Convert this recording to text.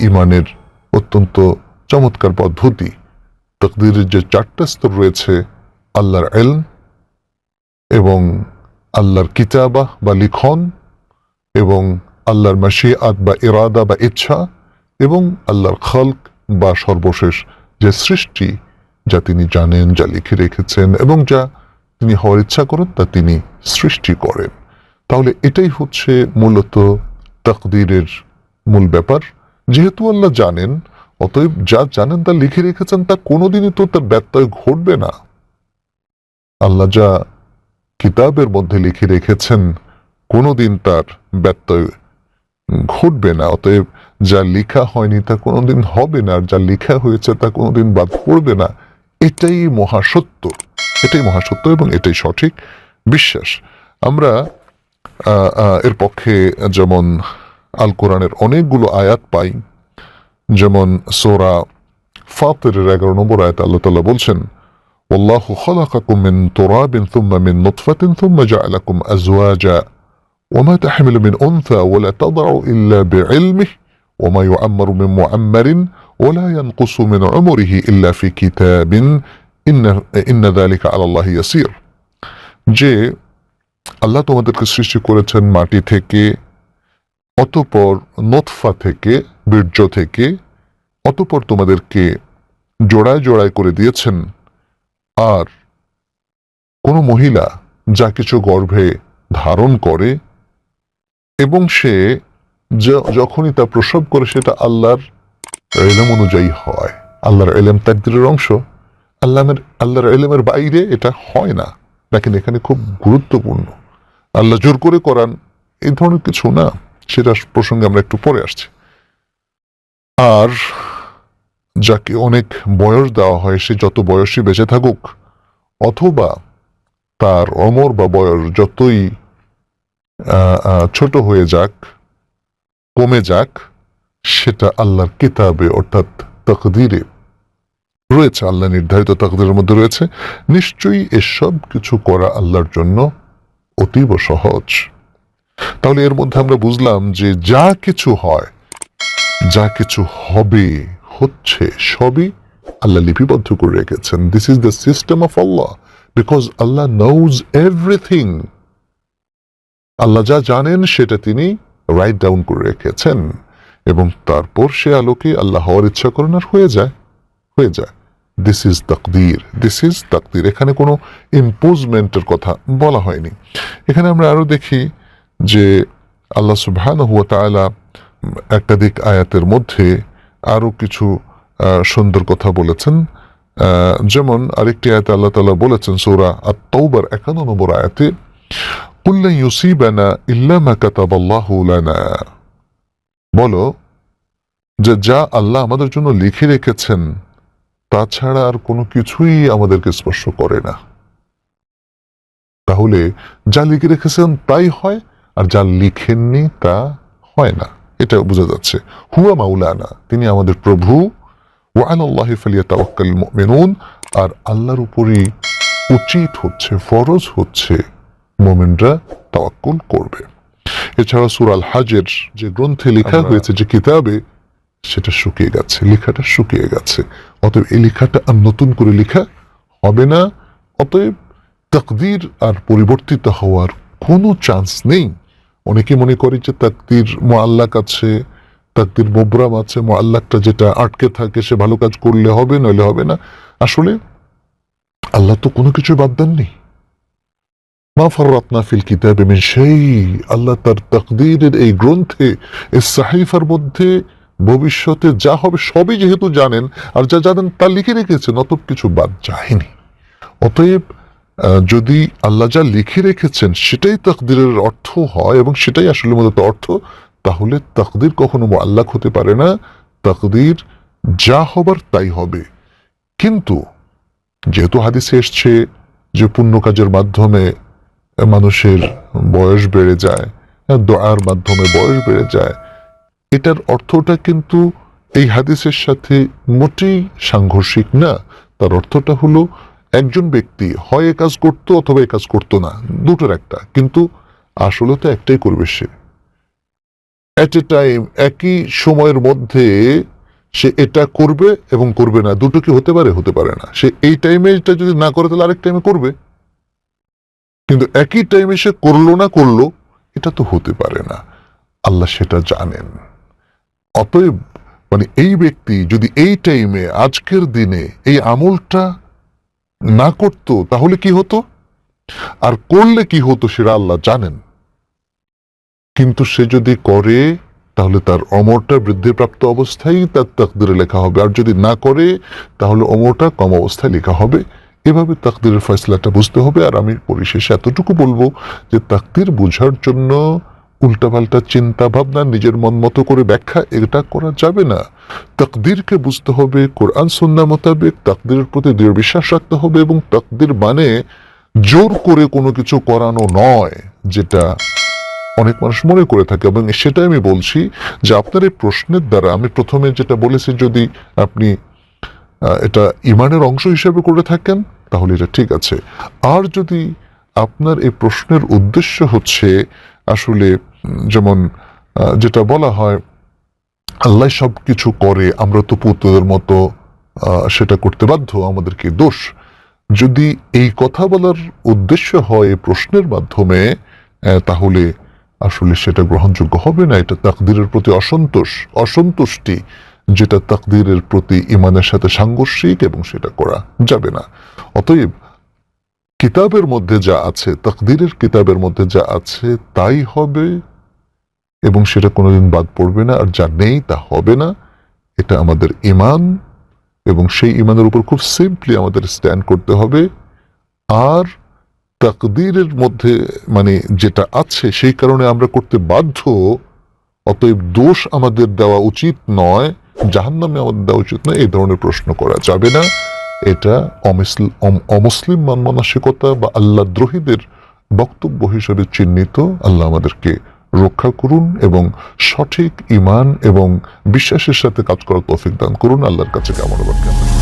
ইমানের অত্যন্ত চমৎকার পদ্ধতি। তকদিরের যে চারটা স্তর রয়েছে, আল্লাহর এলম এবং আল্লাহর কিতাবা বা লিখন এবং আল্লাহর মাসিয়াত বা ইরাদা বা ইচ্ছা এবং আল্লাহর খলক বা সর্বশেষ যে সৃষ্টি যা তিনি জানেন, যা লিখে রেখেছেন এবং যা তিনি হওয়ার ইচ্ছা করেন, তা তিনি সৃষ্টি করেন। তাহলে এটাই হচ্ছে মূলত তাকদিরের মূল ব্যাপার। যেহেতু আল্লাহ জানেন, অতএব যা জানেন তা লিখে রেখেছেন, তা কোনোদিনই তো তার ব্যত্যয় ঘটবে না। আল্লাহ যা কিতাবের মধ্যে লিখে রেখেছেন, কোনোদিন তার ব্যত্যয় ঘটবে না। অতএব যা লেখা হয়নি তা কোনোদিন হবে না, আর যা লেখা হয়েছে তা কোনোদিন বাদ পড়বে না। এটাই মহাসত্য। এটাই মহাসত্য এবং এটাই সঠিক বিশ্বাস। আমরা এর পক্ষে যেমন আল কোরআনের অনেকগুলো আয়াত পাই যেমন সোরা ফাতিরের এগারো নম্বর আয়াত আল্লাহ তাআলা বলছেন والله خلقكم من تراب ثم من نطفة ثم جعلكم أزواجا وما تحمل من أنثى ولا تضع إلا بعلمه وما يعمر من معمر ولا ينقص من عمره إلا في كتاب إن, إن ذلك على الله يسير যে আল্লাহ তোমাদেরকে সৃষ্টি করেছেন মাটি থেকে অতপর নতফা থেকে, বীর্য থেকে, অতপর তোমাদেরকে জোড়ায় জোড়ায় করে দিয়েছেন। আর কোনো মহিলা যা কিছু গর্ভে ধারণ করে এবং সে যখনই তা প্রসব করে সেটা আল্লাহর এলেম অনুযায়ী হয়। আল্লাহর এলেম তাকদিরের অংশ। আল্লাহের, আল্লাহর এলেমের বাইরে এটা হয় না। দেখেন এখানে খুব গুরুত্বপূর্ণ। আল্লাহ জোর করে করান, এই ধরনের কিছু না। সেটা প্রসঙ্গে আমরা একটু পরে আসছি। আর যাকে অনেক বয়স দেওয়া হয়, সে যত বয়সী বেঁচে থাকুক, অথবা তার অমর বা বয়স যতই ছোট হয়ে যাক, কমে যাক, সেটা আল্লাহর কিতাবে অর্থাৎ তকদিরে রয়েছে। আল্লাহ নির্ধারিত তকদিরের মধ্যে রয়েছে। নিশ্চয়ই এসব কিছু করা আল্লাহর জন্য অতীব সহজ। তাহলে এর মধ্যে আমরা বুঝলাম যে যা কিছু হয়, যা কিছু হবে, হচ্ছে সবই আল্লাহ লিপিবদ্ধ করে রেখেছেন। This is the system of Allah because Allah knows everything Allah যা জানেন সেটা তিনি রাইট ডাউন করে রেখেছেন, এবং তারপর সে আলোকে আল্লাহ হওয়ার ইচ্ছা করেন আর হয়ে যায় হয়ে যায়। দিস ইজ তাকদির দিস ইজ তাকদির। এখানে কোনো ইম্পোজমেন্টের কথা বলা হয়নি। এখানে আমরা আরও দেখি যে আল্লাহ সুবহান হুয়া তালা একাধিক আয়াতের মধ্যে আরও কিছু সুন্দর কথা বলেছেন। যেমন আরেকটি আয়াতে আল্লাহ তালা বলেছেন, সৌরা আত্মৌবার একান্ন নম্বর আয়াতে কুল্লা ইউসিবানা ইল্লামা কাতাবাল্লাহুলানা বলো যে যা আল্লাহ আমাদের জন্য লিখে রেখেছেন তাছাড়া আর কোনো কিছুই আমাদেরকে স্পর্শ করে না। তাহলে যা লিখে রেখেছেন তাই হয় আর যা লিখেননি তা হয় না। এটা বোঝা যাচ্ছে। হুয়া মাউলানা তিনি আমাদের প্রভু। ও আল্লাহ ফালিয়াতাওয়াক্কাল মুমিনুন। আর আল্লাহর উপরই উচিত হচ্ছে ফরজ হচ্ছে মোমেনরা তাওয়াক্কুল করবে। এছাড়া সুরাল হাজের যে গ্রন্থে লেখা হয়েছে যে কিতাবে সেটা শুকিয়ে গেছে লেখাটা শুকিয়ে গেছে। অতএব এই লেখাটা আর নতুন করে লেখা হবে না। অতএব তকদির আর পরিবর্তিত হওয়ার কোনো চান্স নেই। অনেকে মনে করে যে তাকদির মোয়াল্লাক আছে, তাকদির মোবরাম আছে মোয়াল্লাকটা যেটা আটকে থাকে, সে ভালো কাজ করলে হবে, নইলে হবে না। আসলে আল্লাহ তো কোনো কিছু বাদ দেননি। মা ফিল কিতাবে মিন সেই আল্লাহ তার তাকদীরের এই গ্রন্থে, এই সাহিফার মধ্যে ভবিষ্যতে যা হবে সবই যেহেতু জানেন, আর যা জানেন তা লিখে রেখেছেন, অতএব কিছু বাদ যায়নি। অতএব যদি আল্লাহ যা লিখে রেখেছেন সেটাই তাকদিরের অর্থ হয় এবং সেটাই আসলে মূলত অর্থ, তাহলে তাকদির কখনো আল্লাহ হতে পারে না। তাকদির যা হবার তাই হবে। কিন্তু যেহেতু হাদিসে এসছে যে পুণ্য কাজের মাধ্যমে মানুষের বয়স বেড়ে যায় দোয়ার মাধ্যমে বয়স বেড়ে যায়, এটার অর্থটা কিন্তু এই হাদিসের সাথে মোটেই সাংঘর্ষিক না। তার অর্থটা হলো একজন ব্যক্তি হয় এ কাজ করতো অথবা এ কাজ করতো না, দুটোর একটা। কিন্তু আসলে তো একটাই করবে সে। এট এ টাইম একই সময়ের মধ্যে সে এটা করবে এবং করবে না। দুটো কি হতে পারে? হতে পারে না। সে এই টাইমে এটা যদি না করে, তাহলে আরেক টাইমে করবে। কিন্তু একই টাইমে সে করল না করল, এটা তো হতে পারে না। আল্লাহ সেটা জানেন। অতএব মানে এই ব্যক্তি যদি এই টাইমে আজকের দিনে এই আমলটা না করত, তাহলে কি হতো? আর করলে কি হতো সেটা আল্লাহ জানেন। কিন্তু সে যদি করে, তাহলে তার অমরটা বৃদ্ধিপ্রাপ্ত অবস্থায় তার তাকদিরে লেখা হবে। আর যদি না করে, তাহলে অমরটা কম অবস্থায় লেখা হবে। এভাবে তাকদিরের ফয়সলাটা বুঝতে হবে। আর আমি পরিশেষে এতটুকু বলব যে তাকদির বোঝার জন্য উল্টাপাল্টা চিন্তা ভাবনা নিজের মন মতো করে ব্যাখ্যা এটা করা যাবে না। তাকদিরকে বুঝতে হবে, কোরআন সন্না মোতাবেক তাকদিরের প্রতি দৃঢ় বিশ্বাস রাখতে হবে এবং তাকদির মানে জোর করে কোনো কিছু করানো নয়, যেটা অনেক মানুষ মনে করে থাকে। এবং সেটাই আমি বলছি যে আপনার এই প্রশ্নের দ্বারা আমি প্রথমে যেটা বলেছি, যদি আপনি এটা ইমানের অংশ হিসেবে করে থাকেন, তাহলে এটা ঠিক আছে। আর যদি আপনার এই প্রশ্নের উদ্দেশ্য হচ্ছে আসলে যেমন যেটা বলা হয়, আল্লাহ সব কিছু করে, আমরা তো পুত্রদের মতো সেটা করতে বাধ্য, আমাদের কি দোষ? যদি এই কথা বলার উদ্দেশ্য হয় প্রশ্নের মাধ্যমে তাহলে আসলে সেটা গ্রহণযোগ্য হবে না, এটা তাকদিরের প্রতি অসন্তোষ, অসন্তুষ্টি, যেটা তাকদিরের প্রতি ইমানের সাথে সাংঘর্ষিক এবং সেটা করা যাবে না। অতএব, কিতাবের মধ্যে যা আছে, তাকদিরের কিতাবের মধ্যে যা আছে, তাই হবে এবং সেটা কোনোদিন বাদ পড়বে না, আর যা নেই তা হবে না। এটা আমাদের ইমান এবং সেই ইমানের উপর খুব সিম্পলি আমাদের স্ট্যান্ড করতে হবে। আর তাকদীরের মধ্যে মানে যেটা আছে, সেই কারণে আমরা করতে বাধ্য, অতএব দোষ আমাদের দেওয়া উচিত নয়, জাহান্নামে আমাদের দেওয়া উচিত নয়, এই ধরনের প্রশ্ন করা যাবে না। এটা অমিসল- অম- অমুসলিম মন মানসিকতা বা আল্লাহ দ্রোহীদের বক্তব্য হিসেবে চিহ্নিত। আল্লাহ আমাদেরকে রক্ষা করুন এবং সঠিক ইমান এবং বিশ্বাসের সাথে কাজ করার তৌফিক দান করুন। আল্লাহর কাছে কেমন আবার কেমন